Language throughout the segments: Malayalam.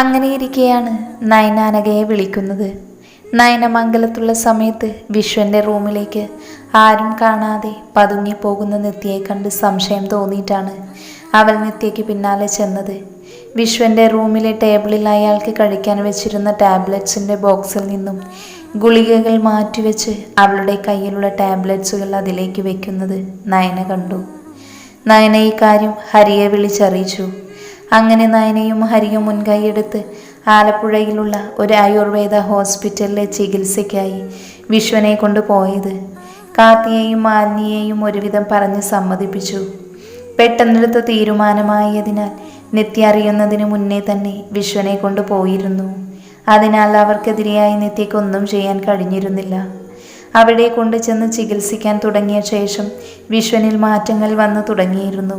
അങ്ങനെ ഇരിക്കെയാണ് നയന അനഘയെ വിളിക്കുന്നത്. നയന മംഗലത്തുള്ള സമയത്ത് വിശ്വന്റെ റൂമിലേക്ക് ആരും കാണാതെ പതുങ്ങിപ്പോകുന്ന നിത്യയെ കണ്ട് സംശയം തോന്നിയിട്ടാണ് അവൾ നിത്യയ്ക്ക് പിന്നാലെ ചെന്നത്. വിശ്വന്റെ റൂമിലെ ടേബിളിൽ അയാൾക്ക് കഴിക്കാൻ വെച്ചിരുന്ന ടാബ്ലറ്റ്സിന്റെ ബോക്സിൽ നിന്നും ഗുളികകൾ മാറ്റിവെച്ച് അവളുടെ കയ്യിലുള്ള ടാബ്ലറ്റ്സുകൾ അതിലേക്ക് വെക്കുന്നത് നയന കണ്ടു. നയന ഈ കാര്യം ഹരിയെ വിളിച്ചറിയിച്ചു. അങ്ങനെ നയനയും ഹരിയും മുൻകൈയെടുത്ത് ആലപ്പുഴയിലുള്ള ഒരു ആയുർവേദ ഹോസ്പിറ്റലിലെ ചികിത്സയ്ക്കായി വിശ്വനെ കൊണ്ടുപോയത്. കാത്തിയെയും മാലിനിയെയും ഒരുവിധം പറഞ്ഞ് സമ്മതിപ്പിച്ചു. പെട്ടെന്നെടുത്ത തീരുമാനമായതിനാൽ നിത്യ അറിയുന്നതിന് മുന്നേ തന്നെ വിശ്വനെ കൊണ്ടുപോയിരുന്നു. അതിനാൽ അവർക്കെതിരെയായി നിത്യക്കൊന്നും ചെയ്യാൻ കഴിഞ്ഞിരുന്നില്ല. അവിടെ കൊണ്ടുചെന്ന് ചികിത്സിക്കാൻ തുടങ്ങിയ ശേഷം വിശ്വനിൽ മാറ്റങ്ങൾ വന്നു തുടങ്ങിയിരുന്നു.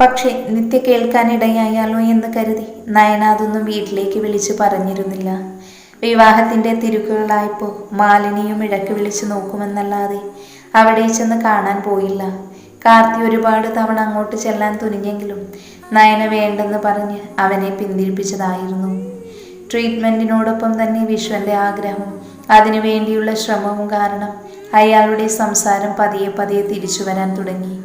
പക്ഷേ നിത്യ കേൾക്കാനിടയായാലോ എന്ന് കരുതി നയന അതൊന്നും വീട്ടിലേക്ക് വിളിച്ചു പറഞ്ഞിരുന്നില്ല. വിവാഹത്തിന്റെ തിരുക്കുകളായപ്പോൾ മാലിനിയും ഇടയ്ക്ക് വിളിച്ചു നോക്കുമെന്നല്ലാതെ അവിടെ ചെന്ന് കാണാൻ പോയില്ല. കാർത്തി ഒരുപാട് തവണ അങ്ങോട്ട് ചെല്ലാൻ തുനിഞ്ഞെങ്കിലും നയന വേണ്ടെന്ന് പറഞ്ഞ് അവനെ പിന്തിരിപ്പിച്ചതായിരുന്നു. ട്രീറ്റ്മെന്റിനോടൊപ്പം തന്നെ വിശ്വന്റെ ആഗ്രഹവും അതിനു വേണ്ടിയുള്ള ശ്രമവും കാരണം അയാളുടെ സംസാരം പതിയെ പതിയെ തിരിച്ചു വരാൻ തുടങ്ങി.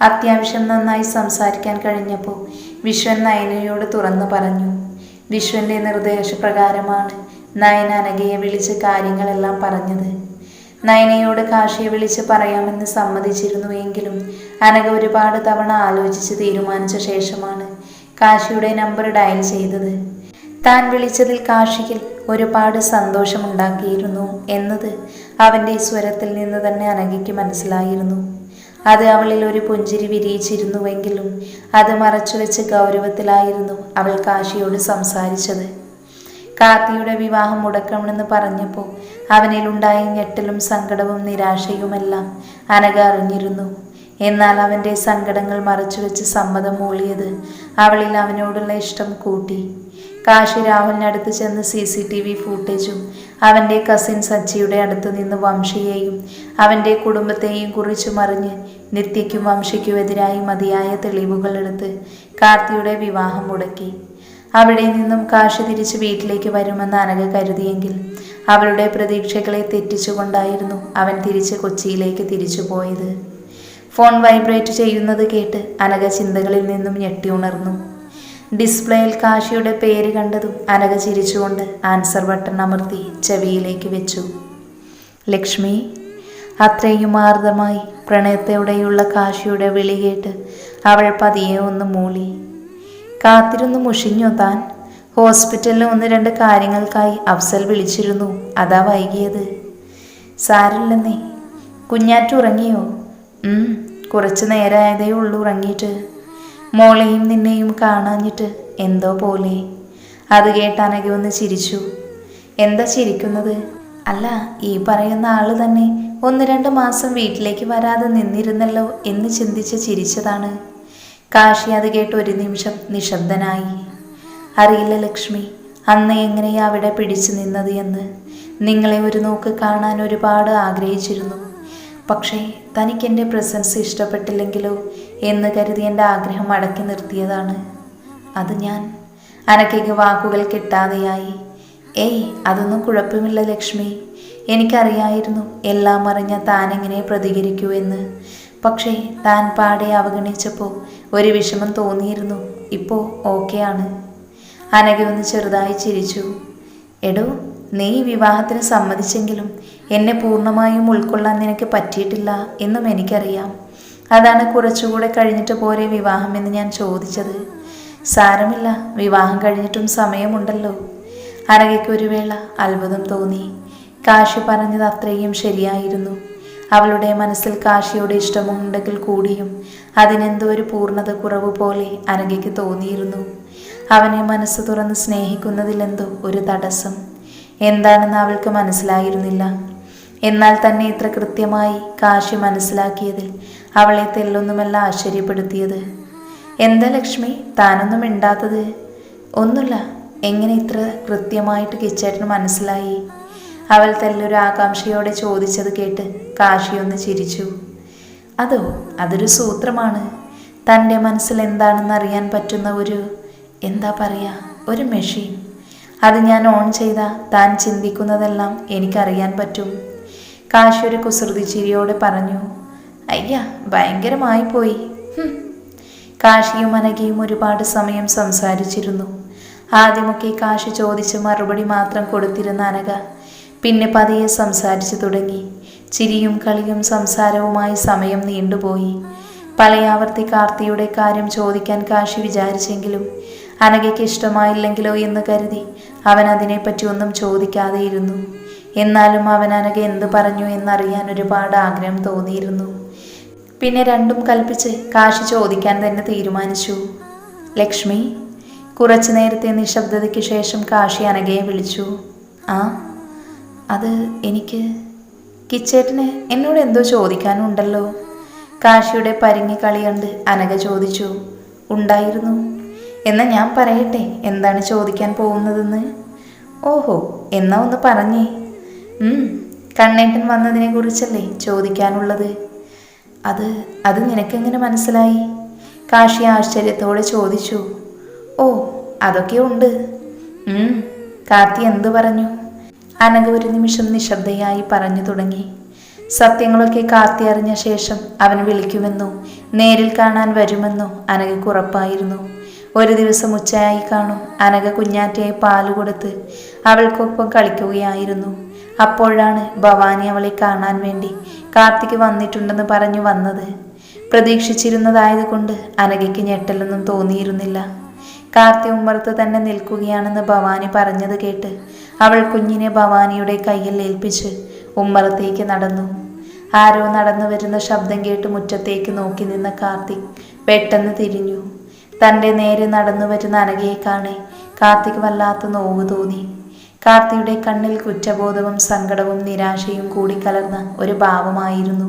അത്യാവശ്യം നന്നായി സംസാരിക്കാൻ കഴിഞ്ഞപ്പോൾ വിശ്വൻ നയനയോട് തുറന്നു പറഞ്ഞു. വിശ്വന്റെ നിർദ്ദേശപ്രകാരമാണ് നയന അനഘയെ വിളിച്ച് കാര്യങ്ങളെല്ലാം പറഞ്ഞത്. നയനയോട് കാശിയെ വിളിച്ച് പറയാമെന്ന് സമ്മതിച്ചിരുന്നുവെങ്കിലും അനഘ ഒരുപാട് തവണ ആലോചിച്ച് തീരുമാനിച്ച ശേഷമാണ് കാശിയുടെ നമ്പർ ഡയൽ ചെയ്തത്. താൻ വിളിച്ചതിൽ കാശിയിൽ ഒരുപാട് സന്തോഷമുണ്ടാക്കിയിരുന്നു എന്നത് അവന്റെ സ്വരത്തിൽ നിന്ന് തന്നെ അനഘയ്ക്ക് മനസ്സിലായിരുന്നു. അത് അവളിൽ ഒരു പുഞ്ചിരി വിരിയിച്ചിരുന്നുവെങ്കിലും അത് മറച്ചുവെച്ച് ഗൗരവത്തിലായിരുന്നു അവൾ കാശിയോട് സംസാരിച്ചത്. കാർത്തിയുടെ വിവാഹം മുടക്കണമെന്ന് പറഞ്ഞപ്പോൾ അവനിലുണ്ടായ ഞെട്ടലും സങ്കടവും നിരാശയുമെല്ലാം അനഘ അറിഞ്ഞിരുന്നു. എന്നാൽ അവന്റെ സങ്കടങ്ങൾ മറച്ചുവെച്ച് സമ്മതം മൂളിയത് അവളിൽ അവനോടുള്ള ഇഷ്ടം കൂട്ടി. കാശി രാഹുലിനടുത്ത് ചെന്ന് സി സി ടി വി ഫൂട്ടേജും അവന്റെ കസിൻ സച്ചിയുടെ അടുത്ത് നിന്ന് വംശിയെയും അവന്റെ കുടുംബത്തെയും കുറിച്ച് മറിഞ്ഞ് നിത്യയ്ക്കും വംശയ്ക്കുമെതിരായി മതിയായ തെളിവുകൾ എടുത്ത് കാർത്തിയുടെ വിവാഹം മുടക്കി. അവിടെ നിന്നും കാശി തിരിച്ച് വീട്ടിലേക്ക് വരുമെന്ന് അനഘ കരുതിയെങ്കിൽ അവളുടെ പ്രതീക്ഷകളെ തെറ്റിച്ചുകൊണ്ടായിരുന്നു അവൻ തിരിച്ച് കൊച്ചിയിലേക്ക് തിരിച്ചു പോയത്. ഫോൺ വൈബ്രേറ്റ് ചെയ്യുന്നത് കേട്ട് അനഘ ചിന്തകളിൽ നിന്നും ഞെട്ടി ഉണർന്നു. ഡിസ്പ്ലേയിൽ കാശിയുടെ പേര് കണ്ടതും അനഘ ചിരിച്ചുകൊണ്ട് ആൻസർ ബട്ടൺ അമർത്തി ചെവിയിലേക്ക് വെച്ചു. ലക്ഷ്മി അത്രയും ആർദ്രമായി പ്രണയത്തോടെയുള്ള കാശിയുടെ വിളി കേട്ട് അവൾ പതിയെ ഒന്ന് മൂളി. കാത്തിരുന്ന് മുഷിഞ്ഞു താൻ. ഹോസ്പിറ്റലിൽ ഒന്ന് രണ്ട് കാര്യങ്ങൾക്കായി അഫ്സൽ വിളിച്ചിരുന്നു. അതാ വൈകിയത്. സാരില്ലെന്നേ. കുഞ്ഞാറ്റ് ഉറങ്ങിയോ? കുറച്ച് നേരമായതേ ഉള്ളൂ ഉറങ്ങിയിട്ട്. മോളെയും നിന്നെയും കാണാഞ്ഞിട്ട് എന്തോ പോലെ. അത് കേട്ട് അനഘ ഒന്ന് ചിരിച്ചു. എന്താ ചിരിക്കുന്നത്? അല്ല ഈ പറയുന്ന ആൾ തന്നെ ഒന്ന് രണ്ട് മാസം വീട്ടിലേക്ക് വരാതെ നിന്നിരുന്നല്ലോ എന്ന് ചിന്തിച്ച് ചിരിച്ചതാണ്. കാശി അത് കേട്ട് ഒരു നിമിഷം നിശബ്ദനായി. അറിയില്ല ലക്ഷ്മി അന്ന് എങ്ങനെയാ അവിടെ പിടിച്ചു നിന്നത് എന്ന്. നിങ്ങളെ ഒരു നോക്ക് കാണാൻ ഒരുപാട് ആഗ്രഹിച്ചിരുന്നു. പക്ഷേ തനിക്ക് എന്റെ പ്രസൻസ് ഇഷ്ടപ്പെട്ടില്ലെങ്കിലോ എന്ന് കരുതി എന്റെ ആഗ്രഹം അടക്കി നിർത്തിയതാണ്. അത് ഞാൻ. അനക്കയ്ക്ക് വാക്കുകൾ കിട്ടാതെയായി. ഏയ് അതൊന്നും കുഴപ്പമില്ല ലക്ഷ്മി. എനിക്കറിയായിരുന്നു. എല്ലാം അറിഞ്ഞ എങ്ങനെ പ്രതികരിക്കൂ എന്ന് പക്ഷേ താൻ പാടെ അവഗണിച്ചപ്പോൾ ഒരു വിഷമം തോന്നിയിരുന്നു. ഇപ്പോൾ ആണ്. അനഘ ഒന്ന് ചെറുതായി ചിരിച്ചു. എടോ നീ വിവാഹത്തിന് സമ്മതിച്ചെങ്കിലും എന്നെ പൂർണമായും ഉൾക്കൊള്ളാൻ നിനക്ക് പറ്റിയിട്ടില്ല എന്നും എനിക്കറിയാം. അതാണ് കുറച്ചുകൂടെ കഴിഞ്ഞിട്ട് പോരെ വിവാഹം എന്ന് ഞാൻ ചോദിച്ചത്. സാരമില്ല വിവാഹം കഴിഞ്ഞിട്ടും സമയമുണ്ടല്ലോ. അനഘയ്ക്ക് ഒരു വേള അത്ഭുതം തോന്നി. കാശി പറഞ്ഞത് അത്രയും ശരിയായിരുന്നു. അവളുടെ മനസ്സിൽ കാശിയുടെ ഇഷ്ടമുണ്ടെങ്കിൽ കൂടിയും അതിനെന്തോ ഒരു പൂർണത കുറവ് പോലെ അനഘയ്ക്ക് തോന്നിയിരുന്നു. അവനെ മനസ്സ് തുറന്ന് സ്നേഹിക്കുന്നതിലെന്തോ ഒരു തടസ്സം. എന്താണെന്ന് അവൾക്ക് മനസ്സിലായിരുന്നില്ല. എന്നാൽ തന്നെ ഇത്ര കൃത്യമായി കാശി മനസ്സിലാക്കിയതിൽ അവളെ തെല്ലൊന്നുമല്ല ആശ്ചര്യപ്പെടുത്തിയത്. എന്താ ലക്ഷ്മി താനൊന്നും മിണ്ടാത്തത്? ഒന്നുമില്ല എങ്ങനെ ഇത്ര കൃത്യമായിട്ട് കിച്ചേട്ടന് മനസ്സിലായി? അവൾ തല്ലൊരു ആകാംക്ഷയോടെ ചോദിച്ചത് കേട്ട് കാശിയൊന്ന് ചിരിച്ചു. അതോ അതൊരു സൂത്രമാണ്. തന്റെ മനസ്സിൽ എന്താണെന്ന് അറിയാൻ പറ്റുന്ന ഒരു എന്താ പറയുക ഒരു മെഷീൻ. അത് ഞാൻ ഓൺ ചെയ്ത താൻ ചിന്തിക്കുന്നതെല്ലാം എനിക്കറിയാൻ പറ്റും. കാശി ഒരു കുസൃതി ചിരിയോടെ പറഞ്ഞു അയ്യ ഭയങ്കരമായി പോയി കാശിയും അനഘയും ഒരുപാട് സമയം സംസാരിച്ചിരുന്നു. ആദ്യമൊക്കെ കാശി ചോദിച്ച് മറുപടി മാത്രം കൊടുത്തിരുന്ന അനഘ പിന്നെ പതിയെ സംസാരിച്ചു തുടങ്ങി. ചിരിയും കളിയും സംസാരവുമായി സമയം നീണ്ടുപോയി. പലയാവർത്തി കാർത്തിയുടെ കാര്യം ചോദിക്കാൻ കാശി വിചാരിച്ചെങ്കിലും അനഘയ്ക്ക് ഇഷ്ടമായില്ലെങ്കിലോ എന്ന് കരുതി അവൻ അതിനെപ്പറ്റി ഒന്നും ചോദിക്കാതെ ഇരുന്നു എന്നാലും അവൻ അനഘ എന്ത് പറഞ്ഞു എന്നറിയാൻ ഒരുപാട് ആഗ്രഹം തോന്നിയിരുന്നു. പിന്നെ രണ്ടും കൽപ്പിച്ച് കാശി ചോദിക്കാൻ തന്നെ തീരുമാനിച്ചു. ലക്ഷ്മി കുറച്ചു നേരത്തെ നിശബ്ദതയ്ക്ക് ശേഷം കാശി അനഘയെ വിളിച്ചു. ആ അത് എനിക്ക് കിച്ചേട്ടന് എന്നോട് എന്തോ ചോദിക്കാനുണ്ടല്ലോ. കാശിയുടെ പരിങ്ങി കളി കണ്ട് അനഘ ചോദിച്ചു ഉണ്ടായിരുന്നു. എന്നാൽ ഞാൻ പറയട്ടെ എന്താണ് ചോദിക്കാൻ പോകുന്നതെന്ന്? ഓഹോ എന്നാ ഒന്ന് പറഞ്ഞേ. കണ്ണേട്ടൻ വന്നതിനെ കുറിച്ചല്ലേ ചോദിക്കാനുള്ളത്? അത് അത് നിനക്കെങ്ങനെ മനസ്സിലായി? കാശി ആശ്ചര്യത്തോടെ ചോദിച്ചു ഓ അതൊക്കെ ഉണ്ട്. കാർത്തി എന്തു പറഞ്ഞു? അനഘ ഒരു നിമിഷം നിശബ്ദയായി പറഞ്ഞു തുടങ്ങി. സത്യങ്ങളൊക്കെ കാർത്തി അറിഞ്ഞ ശേഷം അവൻ വിളിക്കുമെന്നോ നേരിൽ കാണാൻ വരുമെന്നോ അനഘയ്ക്ക് ഉറപ്പായിരുന്നു. ഒരു ദിവസം ഉച്ചയായി കാണും അനഘ കുഞ്ഞാറ്റയെ പാൽ കൊടുത്ത് അവൾക്കൊപ്പം കളിക്കുകയായിരുന്നു. അപ്പോഴാണ് ഭവാനി അവളെ കാണാൻ വേണ്ടി കാർത്തിക് വന്നിട്ടുണ്ടെന്ന് പറഞ്ഞു വന്നത്. പ്രതീക്ഷിച്ചിരുന്നതായതുകൊണ്ട് അനഘയ്ക്ക് ഞെട്ടലൊന്നും തോന്നിയിരുന്നില്ല. കാർത്തി ഉമ്മറത്ത് തന്നെ നിൽക്കുകയാണെന്ന് ഭവാനി പറഞ്ഞത് കേട്ട് അവൾ കുഞ്ഞിനെ ഭവാനിയുടെ കയ്യിൽ ഏൽപ്പിച്ച് ഉമ്മറത്തേക്ക് നടന്നു. ആരോ നടന്നു വരുന്ന ശബ്ദം കേട്ട് മുറ്റത്തേക്ക് നോക്കി നിന്ന കാർത്തിക് പെട്ടെന്ന് തിരിഞ്ഞു. തന്റെ നേരെ നടന്നു വരുന്ന അനഘയെ കാണെ കാർത്തിക് വല്ലാത്ത നോവ് തോന്നി. കാർത്തിയുടെ കണ്ണിൽ കുറ്റബോധവും സങ്കടവും നിരാശയും കൂടി കലർന്ന ഒരു ഭാവമായിരുന്നു.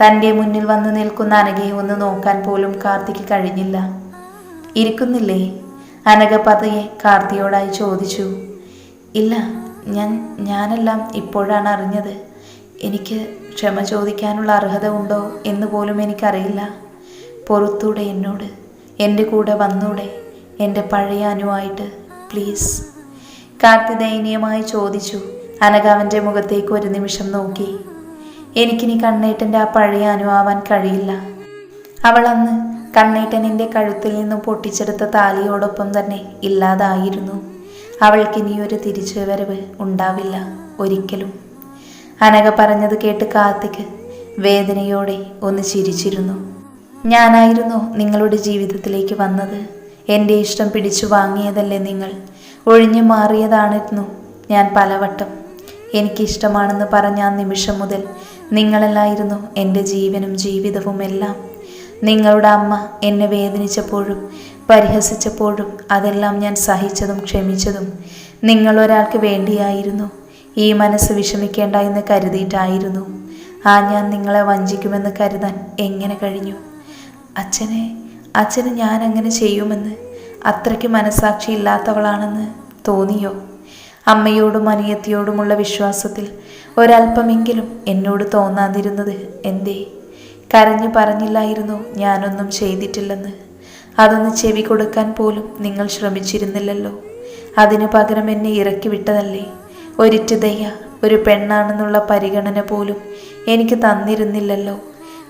തന്റെ മുന്നിൽ വന്നു നിൽക്കുന്ന അനഘയെ ഒന്ന് നോക്കാൻ പോലും കാർത്തിക്ക് കഴിഞ്ഞില്ല. ഇരിക്കുന്നില്ലേ? അനഘ പതയെ കാർത്തിയോടായി ചോദിച്ചു. ഇല്ല ഞാൻ ഞാനെല്ലാം ഇപ്പോഴാണ് അറിഞ്ഞത്. എനിക്ക് ക്ഷമ ചോദിക്കാനുള്ള അർഹത ഉണ്ടോ എന്ന് പോലും എനിക്കറിയില്ല. പുറത്തൂടെ എന്നോട് എന്റെ കൂടെ വന്നൂടെ എന്റെ പഴയ അനുവായിട്ട് പ്ലീസ്. കാർത്തി ദയനീയമായി ചോദിച്ചു അനഘ മുഖത്തേക്ക് ഒരു നിമിഷം നോക്കി. എനിക്കിനി കണ്ണേട്ടന്റെ ആ പഴയ അനുവാവാൻ കഴിയില്ല. അവൾ അന്ന് കണ്ണേട്ടനിന്റെ കഴുത്തിൽ നിന്നും പൊട്ടിച്ചെടുത്ത താലിയോടൊപ്പം തന്നെ ഇല്ലാതായിരുന്നു. അവൾക്കിനി ഒരു തിരിച്ചുവരവ് ഉണ്ടാവില്ല ഒരിക്കലും. അനഘ പറഞ്ഞത് കേട്ട് കാർത്തിക് വേദനയോടെ ഒന്ന് ചിരിച്ചിരുന്നു. ഞാനായിരുന്നു നിങ്ങളുടെ ജീവിതത്തിലേക്ക് വന്നത്. എന്റെ ഇഷ്ടം പിടിച്ചു വാങ്ങിയതല്ലേ നിങ്ങൾ? ഒഴിഞ്ഞു മാറിയതാണിരുന്നു ഞാൻ പലവട്ടം എനിക്കിഷ്ടമാണെന്ന് പറഞ്ഞ ആ നിമിഷം മുതൽ നിങ്ങളെല്ലായിരുന്നു എന്റെ ജീവനും ജീവിതവും എല്ലാം നിങ്ങളുടെ അമ്മ എന്നെ വേദനിച്ചപ്പോഴും പരിഹസിച്ചപ്പോഴും അതെല്ലാം ഞാൻ സഹിച്ചതും ക്ഷമിച്ചതും നിങ്ങൾ ഒരാൾക്ക് വേണ്ടിയായിരുന്നു. ഈ മനസ്സ് വിഷമിക്കേണ്ട എന്ന് കരുതിയിട്ടായിരുന്നു. ആ ഞാൻ നിങ്ങളെ വഞ്ചിക്കുമെന്ന് കരുതാൻ എങ്ങനെ കഴിഞ്ഞു? അച്ഛനെ അച്ഛന് ഞാൻ അങ്ങനെ ചെയ്യുമെന്ന് അത്രയ്ക്ക് മനസാക്ഷി ഇല്ലാത്തവളാണെന്ന് തോന്നിയോ? അമ്മയോടും അനിയത്തിയോടുമുള്ള വിശ്വാസത്തിൽ ഒരല്പമെങ്കിലും എന്നോട് തോന്നാതിരുന്നത് എന്തേ? കരഞ്ഞു പറഞ്ഞില്ലായിരുന്നു ഞാനൊന്നും ചെയ്തിട്ടില്ലെന്ന്. അതൊന്ന് ചെവി കൊടുക്കാൻ പോലും നിങ്ങൾ ശ്രമിച്ചിരുന്നില്ലല്ലോ. അതിനു പകരം എന്നെ ഇറക്കി വിട്ടതല്ലേ? ഒരിറ്റ ദയ ഒരു പെണ്ണാണെന്നുള്ള പരിഗണന പോലും എനിക്ക് തന്നിരുന്നില്ലല്ലോ.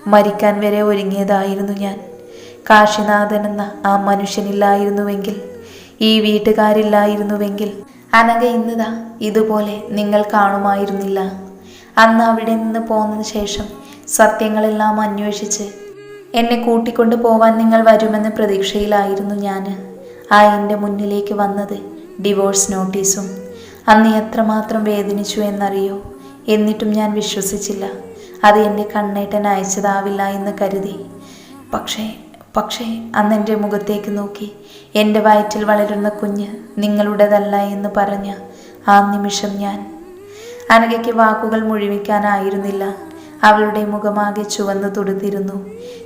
മരിക്കാൻ വരെ ഒരുങ്ങിയതായിരുന്നു ഞാൻ. കാശിനാഥൻ എന്ന ആ മനുഷ്യനില്ലായിരുന്നുവെങ്കിൽ ഈ വീട്ടുകാരില്ലായിരുന്നുവെങ്കിൽ അനഘ ഇന്നതാ ഇതുപോലെ നിങ്ങൾ കാണുമായിരുന്നില്ല. അന്ന് അവിടെ നിന്ന് പോന്നതിന് ശേഷം സത്യങ്ങളെല്ലാം അന്വേഷിച്ച് എന്നെ കൂട്ടിക്കൊണ്ടു പോവാൻ നിങ്ങൾ വരുമെന്ന പ്രതീക്ഷയിലായിരുന്നു ഞാൻ. ആ എന്റെ മുന്നിലേക്ക് വന്നത് ഡിവോഴ്സ് നോട്ടീസും. അന്ന് എത്രമാത്രം വേദനിച്ചു എന്നറിയോ? എന്നിട്ടും ഞാൻ വിശ്വസിച്ചില്ല. അത് എന്റെ കണ്ണേട്ടൻ അയച്ചതാവില്ല എന്ന് കരുതി. പക്ഷേ പക്ഷേ അന്ന് എന്റെ മുഖത്തേക്ക് നോക്കി. എന്റെ വയറ്റിൽ വളരുന്ന കുഞ്ഞ് നിങ്ങളുടേതല്ല എന്ന് പറഞ്ഞ ആ നിമിഷം ഞാൻ. അനഘയ്ക്ക് വാക്കുകൾ മുഴുവിക്കാനായിരുന്നില്ല. അവളുടെ മുഖമാകെ ചുവന്ന് തുടുത്തിരുന്നു.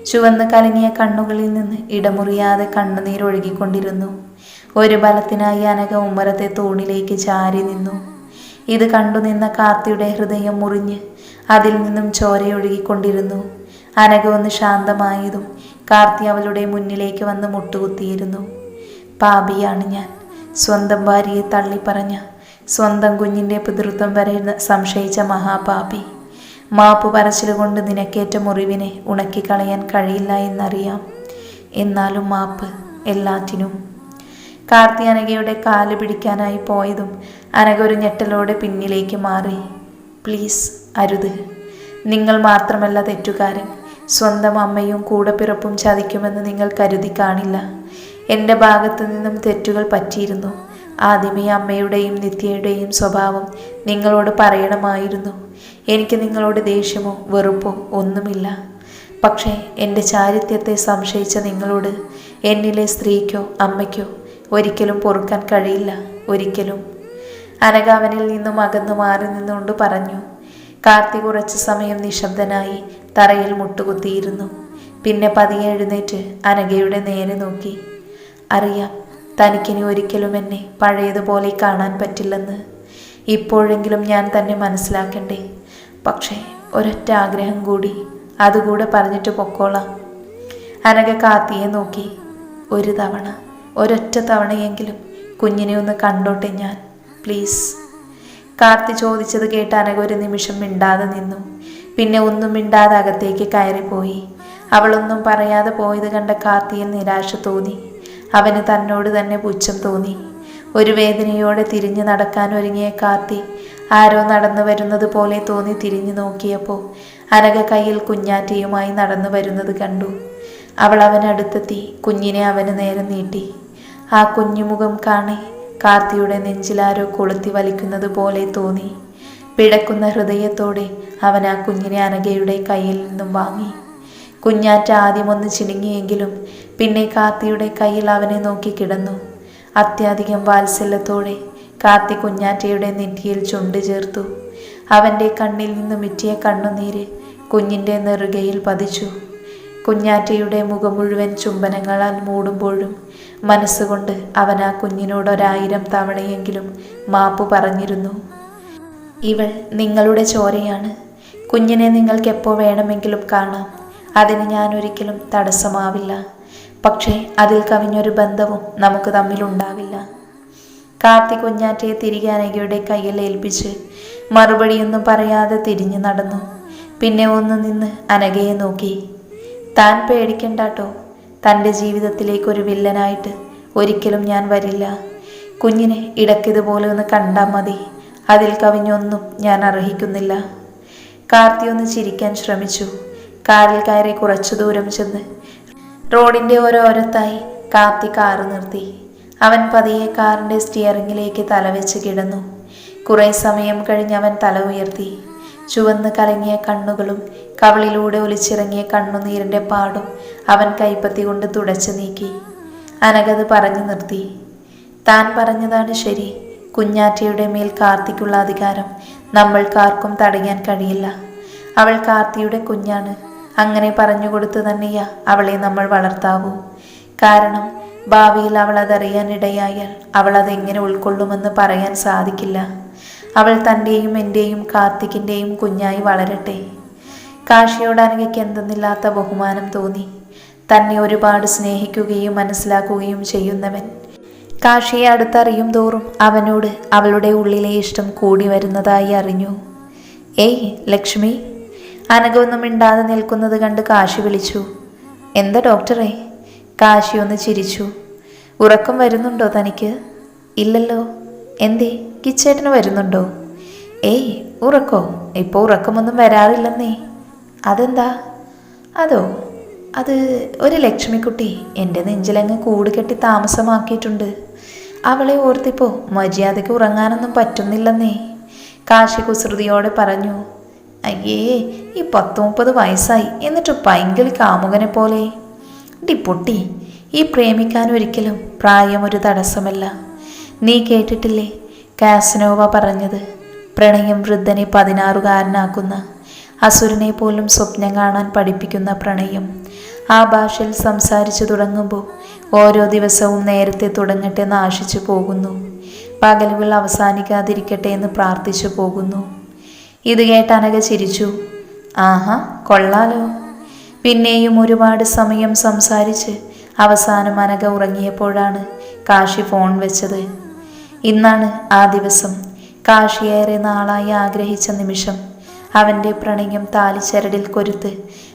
ചുവന്ന് കലങ്ങിയ കണ്ണുകളിൽ നിന്ന് ഇടമുറിയാതെ കണ്ണുനീരൊഴുകിക്കൊണ്ടിരുന്നു ഒരു ബലത്തിനായി അനക ഉമ്മറത്തെ തൂണിലേക്ക് ചാരി നിന്നു. ഇത് കണ്ടുനിന്ന കാർത്തിയുടെ ഹൃദയം മുറിഞ്ഞ് അതിൽ നിന്നും ചോരയൊഴുകിക്കൊണ്ടിരുന്നു അനഘ ഒന്ന് ശാന്തമായതും കാർത്തി അവളുടെ മുന്നിലേക്ക് വന്ന് മുട്ടുകുത്തിയിരുന്നു. പാപിയാണ് ഞാൻ. സ്വന്തം ഭാര്യയെ തള്ളിപ്പറഞ്ഞ സ്വന്തം കുഞ്ഞിന്റെ പിതൃത്വം വരെ സംശയിച്ച മഹാപാപി. മാപ്പ് പറച്ചിലുകൊണ്ട് നിനക്കേറ്റ മുറിവിനെ ഉണക്കിക്കളയാൻ കഴിയില്ല എന്നറിയാം. എന്നാലും മാപ്പ് എല്ലാറ്റിനും. കാർത്തി അനഘയുടെ കാൽ പിടിക്കാനായി പോയതും അനഘ ഒരു ഞെട്ടലോടെ പിന്നിലേക്ക് മാറി. പ്ലീസ് അരുത്. നിങ്ങൾ മാത്രമല്ല തെറ്റുകാരൻ. സ്വന്തം അമ്മയും കൂടപ്പിറപ്പും ചതിക്കുമെന്ന് നിങ്ങൾ കരുതി കാണില്ല. എന്റെ ഭാഗത്തു നിന്നും തെറ്റുകൾ പറ്റിയിരുന്നു. ആദ്യമേ അമ്മയുടെയും നിത്യയുടെയും സ്വഭാവം നിങ്ങളോട് പറയണമായിരുന്നു. എനിക്ക് നിങ്ങളോട് ദേഷ്യമോ വെറുപ്പോ ഒന്നുമില്ല. പക്ഷേ എന്റെ ചാരിത്യത്തെ സംശയിച്ച നിങ്ങളോട് എന്നിലെ സ്ത്രീക്കോ അമ്മയ്ക്കോ ഒരിക്കലും പൊറുക്കാൻ കഴിയില്ല ഒരിക്കലും. അനകാവനിൽ നിന്നും അകന്നു മാറി നിന്നുകൊണ്ട് പറഞ്ഞു കാർത്തി കുറച്ച് സമയം നിശബ്ദനായി തറയിൽ മുട്ടുകുത്തിയിരുന്നു. പിന്നെ പതിയെ എഴുന്നേറ്റ് അനഘയുടെ നേരെ നോക്കി. അറിയാം തനിക്കിനി ഒരിക്കലും എന്നെ പഴയതുപോലെ കാണാൻ പറ്റില്ലെന്ന്. ഇപ്പോഴെങ്കിലും ഞാൻ തന്നെ മനസ്സിലാക്കണ്ടേ? പക്ഷേ ഒരൊറ്റ ആഗ്രഹം കൂടി അതുകൂടെ പറഞ്ഞിട്ട് പൊക്കോളാം. അനഘ കാത്തിയെ നോക്കി ഒരു തവണ ഒരൊറ്റ തവണയെങ്കിലും കുഞ്ഞിനെ ഒന്ന് കണ്ടോട്ടെ ഞാൻ പ്ലീസ്. കാർത്തി ചോദിച്ചത് കേട്ട് അനഘ ഒരു നിമിഷം മിണ്ടാതെ നിന്നു. പിന്നെ ഒന്നും മിണ്ടാതെ അകത്തേക്ക് കയറിപ്പോയി. അവളൊന്നും പറയാതെ പോയത് കണ്ട കാർത്തിയിൽ നിരാശ തോന്നി. അവന് തന്നോട് തന്നെ പുച്ഛം തോന്നി. ഒരു വേദനയോടെ തിരിഞ്ഞു നടക്കാൻ ഒരുങ്ങിയ കാർത്തി ആരോ നടന്നു വരുന്നത് പോലെ തോന്നി തിരിഞ്ഞു നോക്കിയപ്പോൾ അനഘ കയ്യിൽ കുഞ്ഞാറ്റയുമായി നടന്നു വരുന്നത് കണ്ടു. അവൾ അവനടുത്തെത്തി കുഞ്ഞിനെ അവന് നേരെ നീട്ടി. ആ കുഞ്ഞുമുഖം കാണി കാർത്തിയുടെ നെഞ്ചിലാരോ കൊളുത്തി വലിക്കുന്നത് പോലെ തോന്നി. പിടക്കുന്ന ഹൃദയത്തോടെ അവൻ ആ കുഞ്ഞിനെ അനഘയുടെ കയ്യിൽ നിന്നും വാങ്ങി. കുഞ്ഞാറ്റ ആദ്യമൊന്ന് ചിണുങ്ങിയെങ്കിലും പിന്നെ കാർത്തിയുടെ കയ്യിൽ അവനെ നോക്കി കിടന്നു. അത്യാധികം വാത്സല്യത്തോടെ കാർത്തി കുഞ്ഞാറ്റയുടെ നെറ്റിയിൽ ചുണ്ട് ചേർത്തു. അവന്റെ കണ്ണിൽ നിന്ന് മിറ്റിയ കണ്ണുനീര് കുഞ്ഞിന്റെ നെറുകയിൽ പതിച്ചു. കുഞ്ഞാറ്റയുടെ മുഖം മുഴുവൻ ചുംബനങ്ങളാൽ മൂടുമ്പോഴും മനസ്സുകൊണ്ട് അവൻ ആ കുഞ്ഞിനോട് ഒരായിരം തവണയെങ്കിലും മാപ്പ് പറഞ്ഞിരുന്നു. ഇവൾ നിങ്ങളുടെ ചോരയാണ്. കുഞ്ഞിനെ നിങ്ങൾക്ക് എപ്പോൾ വേണമെങ്കിലും കാണാം. അതിന് ഞാൻ ഒരിക്കലും തടസ്സമാവില്ല. പക്ഷേ അതിൽ കവിഞ്ഞൊരു ബന്ധവും നമുക്ക് തമ്മിലുണ്ടാവില്ല. കാർത്തി കുഞ്ഞാറ്റയെ തിരികെ അനഘയുടെ കയ്യിൽ ഏൽപ്പിച്ച് മറുപടിയൊന്നും പറയാതെ തിരിഞ്ഞു നടന്നു. പിന്നെ ഒന്ന് നിന്ന് അനഘയെ നോക്കി. താൻ പേടിക്കണ്ടാട്ടോ. തന്റെ ജീവിതത്തിലേക്ക് ഒരു വില്ലനായിട്ട് ഒരിക്കലും ഞാൻ വരില്ല. കുഞ്ഞിനെ ഇടയ്ക്കിതുപോലെ ഒന്ന് കണ്ടാൽ മതി. അതിൽ കവിഞ്ഞൊന്നും ഞാൻ അർഹിക്കുന്നില്ല. കാർത്തി ഒന്ന് ചിരിക്കാൻ ശ്രമിച്ചു. കാറിൽ കയറി കുറച്ചു ദൂരം ചെന്ന് റോഡിന്റെ ഓരോരത്തായി കാർത്തി കാറ് നിർത്തി. അവൻ പതിയെ കാറിന്റെ സ്റ്റിയറിങ്ങിലേക്ക് തലവെച്ച് കിടന്നു. കുറേ സമയം കഴിഞ്ഞ് അവൻ തല ഉയർത്തി. ചുവന്ന് കലങ്ങിയ കണ്ണുകളും കവളിലൂടെ ഒലിച്ചിറങ്ങിയ കണ്ണുനീരിന്റെ പാടും അവൻ കൈപ്പത്തി കൊണ്ട് തുടച്ചു നീക്കി. അനഗത് പറഞ്ഞു നിർത്തി. താൻ പറഞ്ഞതാണ് ശരി. കുഞ്ഞാറ്റയുടെ മേൽ കാർത്തിക്കുള്ള അധികാരം നമ്മൾക്കാർക്കും തടയാൻ കഴിയില്ല. അവൾ കാർത്തിയുടെ കുഞ്ഞാണ്. അങ്ങനെ പറഞ്ഞുകൊടുത്തു തന്നെയാ അവളെ നമ്മൾ വളർത്താവൂ. കാരണം ഭാവിയിൽ അവൾ അതറിയാൻ ഇടയായാൽ അവൾ അതെങ്ങനെ ഉൾക്കൊള്ളുമെന്ന് പറയാൻ സാധിക്കില്ല. അവൾ തന്റെയും എന്റെയും കാർത്തിക്കിന്റെയും കുഞ്ഞായി വളരട്ടെ. കാഷിയോട് അനകയ്ക്ക് എന്തെന്നില്ലാത്ത ബഹുമാനം തോന്നി. തന്നെ ഒരുപാട് സ്നേഹിക്കുകയും മനസ്സിലാക്കുകയും ചെയ്യുന്നവൻ. കാഷിയെ അടുത്തറിയും തോറും അവനോട് അവളുടെ ഉള്ളിലെ ഇഷ്ടം കൂടി വരുന്നതായി അറിഞ്ഞു. ഏയ് ലക്ഷ്മി. അനകൊന്നും മിണ്ടാതെ നിൽക്കുന്നത് കണ്ട് കാശി വിളിച്ചു. എന്താ ഡോക്ടറെ? കാശി ഒന്ന് ചിരിച്ചു. ഉറക്കം വരുന്നുണ്ടോ തനിക്ക്? ഇല്ലല്ലോ. എന്തേ കിച്ചേട്ടന് വരുന്നുണ്ടോ? ഏയ് ഉറക്കോ? ഇപ്പോൾ ഉറക്കമൊന്നും വരാറില്ലെന്നേ. അതെന്താ? അതോ അത് ഒരു ലക്ഷ്മിക്കുട്ടി എന്റെ നെഞ്ചിലങ്ങ് കൂട് കെട്ടി താമസമാക്കിയിട്ടുണ്ട്. അവളെ ഓർത്തിപ്പോ മര്യാദയ്ക്ക് ഉറങ്ങാനൊന്നും പറ്റുന്നില്ലെന്നേ. കാശി കുസൃതിയോടെ പറഞ്ഞു അയ്യേ ഈ പത്ത് മുപ്പത് വയസ്സായി. എന്നിട്ട് പൈങ്കിളി കാമുകനെ പോലെ ഡി പൊട്ടി ഈ പ്രേമിക്കാൻ ഒരിക്കലും പ്രായമൊരു തടസ്സമല്ല. നീ കേട്ടിട്ടില്ലേ? കാസനോവ പറഞ്ഞത്. പ്രണയം വൃദ്ധനെ പതിനാറുകാരനാക്കുന്ന അസുരനെ പോലും സ്വപ്നം കാണാൻ പഠിപ്പിക്കുന്ന പ്രണയം. ആ ഭാഷയിൽ സംസാരിച്ചു തുടങ്ങുമ്പോൾ ഓരോ ദിവസവും നേരത്തെ തുടങ്ങട്ടെ എന്ന് ആശിച്ചു പോകുന്നു. പകലുകൾ അവസാനിക്കാതിരിക്കട്ടെ എന്ന് പ്രാർത്ഥിച്ചു പോകുന്നു. ഇത് കേട്ട് അനഘ ചിരിച്ചു. ആഹാ കൊള്ളാലോ. പിന്നെയും ഒരുപാട് സമയം സംസാരിച്ച് അവസാനം അനഘ ഉറങ്ങിയപ്പോഴാണ് കാശി ഫോൺ വെച്ചത്. ഇന്നാണ് ആ ദിവസം. കാശിയേറെ നാളായി ആഗ്രഹിച്ച നിമിഷം. അവന്റെ പ്രണയം താലിച്ചരടിൽ കൊരുത്ത്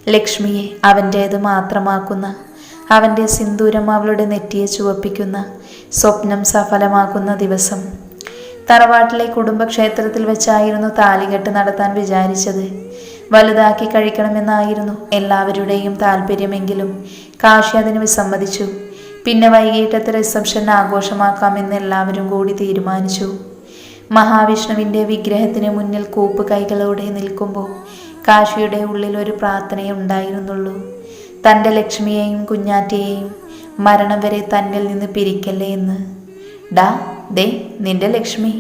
ലക്ഷ്മിയെ അവന്റേത് മാത്രമാക്കുന്ന അവന്റെ സിന്ദൂരം അവളുടെ നെറ്റിയെ ചുവപ്പിക്കുന്ന സ്വപ്നം സഫലമാക്കുന്ന ദിവസം. തറവാട്ടിലെ കുടുംബക്ഷേത്രത്തിൽ വെച്ചായിരുന്നു താലികെട്ട് നടത്താൻ വിചാരിച്ചത്. വലുതാക്കി കഴിക്കണമെന്നായിരുന്നു. എല്ലാവരുടെയും താല്പര്യമെങ്കിലും കാശി അതിന് വിസമ്മതിച്ചു. പിന്നെ വൈകിട്ടത്തെ റിസപ്ഷൻ ആഘോഷമാക്കാമെന്ന് എല്ലാവരും കൂടി തീരുമാനിച്ചു. മഹാവിഷ്ണുവിന്റെ വിഗ്രഹത്തിന് മുന്നിൽ കൂപ്പ് കൈകളോടെ നിൽക്കുമ്പോൾ കാശിയുടെ ഉള്ളിൽ ഒരു പ്രാർത്ഥനയുണ്ടായിരുന്നുള്ളൂ തന്റെ ലക്ഷ്മിയെയും കുഞ്ഞാറ്റയെയും മരണം വരെ തന്നിൽ നിന്ന് പിരിക്കല്ലേ എന്ന്. ഡാ ദേ നിന്റെ ലക്ഷ്മി.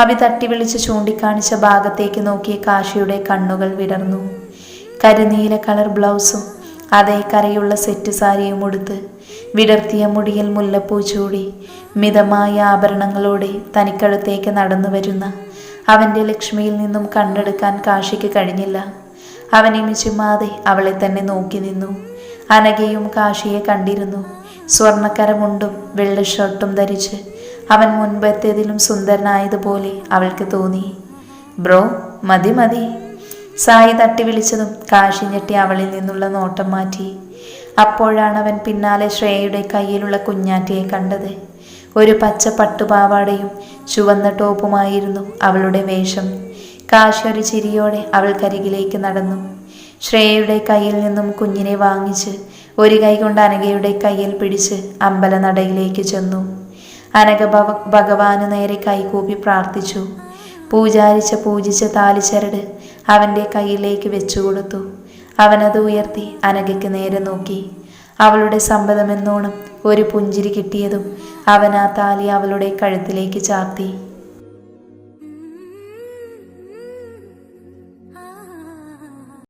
അഭി തട്ടി വിളിച്ച് ചൂണ്ടിക്കാണിച്ച ഭാഗത്തേക്ക് നോക്കിയ കാശിയുടെ കണ്ണുകൾ വിടർന്നു. കരിനീല കളർ ബ്ലൗസും അതേ കരയുള്ള സെറ്റ് സാരിയും ഉടുത്ത് വിടർത്തിയ മുടിയിൽ മുല്ലപ്പൂ ചൂടി മിതമായ ആഭരണങ്ങളോടെ തനിക്കടുത്തേക്ക് നടന്നു വരുന്ന അവന്റെ ലക്ഷ്മിയിൽ നിന്നും കണ്ടെടുക്കാൻ കാശിക്ക് കഴിഞ്ഞില്ല. അവനെ ഇമിച്ചുമാതെ അവളെ തന്നെ നോക്കി നിന്നു. അനഘയും കാശിയെ കണ്ടിരുന്നു. സ്വർണക്കരമുണ്ടും വെള്ള ഷർട്ടും ധരിച്ച് അവൻ മുൻപത്തേതിലും സുന്ദരനായതുപോലെ അവൾക്ക് തോന്നി. ബ്രോ മതി മതി. സായി തട്ടി വിളിച്ചതും കാശി ഞെട്ടി അവളിൽ നിന്നുള്ള നോട്ടം മാറ്റി. അപ്പോഴാണ് അവൻ പിന്നാലെ ശ്രേയയുടെ കയ്യിലുള്ള കുഞ്ഞാറ്റയെ കണ്ടത്. ഒരു പച്ച പട്ടുപാവാടയും ചുവന്ന ടോപ്പുമായിരുന്നു അവളുടെ വേഷം. കാശി ഒരു ചിരിയോടെ അവൾക്കരികിലേക്ക് നടന്നു. ശ്രേയയുടെ കയ്യിൽ നിന്നും കുഞ്ഞിനെ വാങ്ങിച്ച് ഒരു കൈ കൊണ്ട് അനഘയുടെ കയ്യിൽ പിടിച്ച് അമ്പലനടയിലേക്ക് ചെന്നു. അനഘ ഭവ ഭഗവാന് നേരെ കൈകൂപ്പി പ്രാർത്ഥിച്ചു. പൂജാരിച്ച പൂജിച്ച താലിച്ചരട് അവന്റെ കയ്യിലേക്ക് വെച്ചു കൊടുത്തു അവനത് ഉയർത്തി അനഘയ്ക്ക് നേരെ നോക്കി. അവളുടെ സമ്മതമെന്നോണം ഒരു പുഞ്ചിരി കിട്ടിയതും അവൻ ആ താലി അവളുടെ കഴുത്തിലേക്ക് ചാർത്തി.